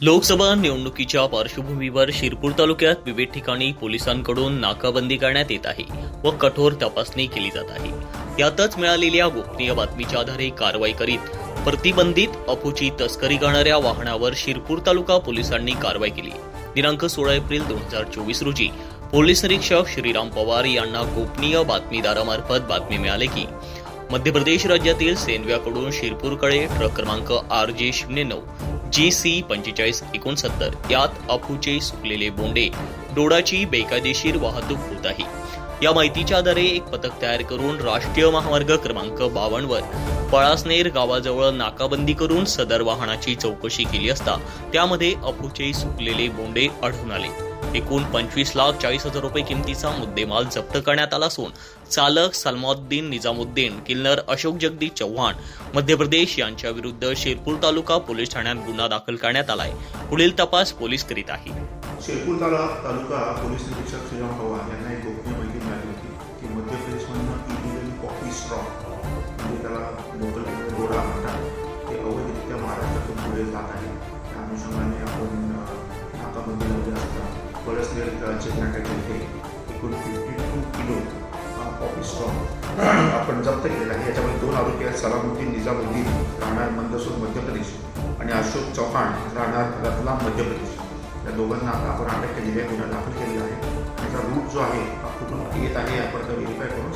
लोकसभा निवडणुकीच्या पार्श्वभूमीवर शिरपूर तालुक्यात विविध ठिकाणी पोलिसांकडून नाकाबंदी करण्यात येत आहे व कठोर तपासणी केली जात आहे. यातच मिळालेल्या गोपनीय बातमीच्या आधारे कारवाई करीत प्रतिबंधित अफूची तस्करी करणाऱ्या वाहनावर शिरपूर तालुका पोलिसांनी कारवाई केली. दिनांक सोळा एप्रिल दोन हजार चोवीस रोजी पोलीस निरीक्षक श्रीराम पवार यांना गोपनीय बातमीदारामार्फत बातमी मिळाली की मध्य प्रदेश राज्यातील सेनव्याकडून शिरपूरकडे ट्रक क्रमांक आर जे शून्य नऊ जी सी पंचेचाळीस एकोणसत्तर यात अफूचे सुकलेले बोंडे डोडाची बेकायदेशीर वाहतूक होत आहे. या माहितीच्या आधारे एक पथक तयार करून राष्ट्रीय महामार्ग क्रमांक बावन्न वर पळासनेर गावाजवळ नाकाबंदी करून सदर वाहनाची चौकशी केली असता त्यामध्ये अफूचे सुकलेले बोंडे आढळून आले. एकूण पंचवीस लाख चाळीस हजार रुपये किमतीचा मुद्देमाल जप्त करण्यात आला असून चालक सलमाउद्दीन निजामुद्दीन किल्लर अशोक जगदीश चव्हाण मध्य प्रदेश यांच्या विरुद्ध शिरपूर तालुका पोलीस ठाण्यात गुन्हा दाखल करण्यात आलाय. पुढील तपास पोलीस करीत आहे. शिरपूर तालुका पोलीस निरीक्षक श्रीराम पवार यांना एक गोपनीय माहिती मिळाली होती की मध्य प्रदेशमधनं इलिगल कॉफी स्ट्रॉ म्हणजे त्याला लोकल गोडा म्हणतात ते अवैधरित्या महाराष्ट्रातून पुढे जात आहे. त्या अनुषंगाने आपण अ, पळसनेर चेक नाक्याच्या इथे एकूण fifty two kilo coffee straw आपण जप्त केलेला आहे. याच्यामध्ये दोन आरोपी आहेत सलामुद्दीन निजामुद्दीन राहणार मंदसूर मध्य प्रदेश आणि अशोक चव्हाण राहणार रतलाम मध्य प्रदेश या दोघांना आता आपण अटक केलेली आहे गुन्हा दाखल केलेला आहे. त्याचा रूट जो आहे हा कुठून येत आहे आपण व्हेरीफाय करून